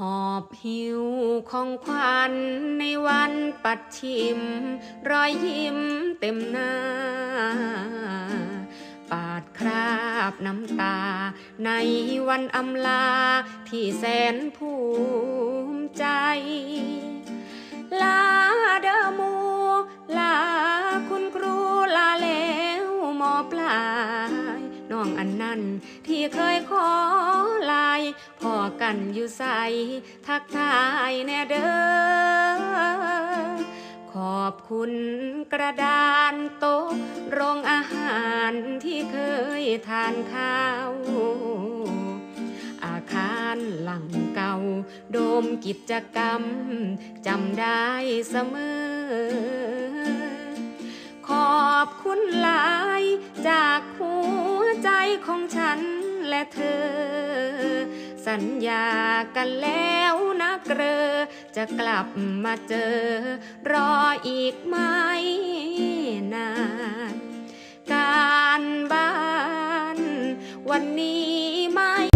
หอบหิวของขวัญในวันปัดชิม รอยยิ้มเต็มหน้า ปาดคราบน้ำตา ในวันอำลาที่แสนภูมิใจ ลาเดอมู ลาคุณครูลาแล้วหมอปลาย น้องอันนั้นที่เคยขอลาย กันอยู่ใสทักทายแน่เด้อขอบคุณกระดานโต๊ะโรงอาหารที่เคยทานข้าวอาคารหลังเก่า โดมกิจกรรมจำได้เสมอ ขอบคุณหลายจากหัวใจของฉันและเธอ สัญญากันแล้วนะเกรอจะกลับมาเจอ รออีกไม่นานการบ้าน วันนี้ไม่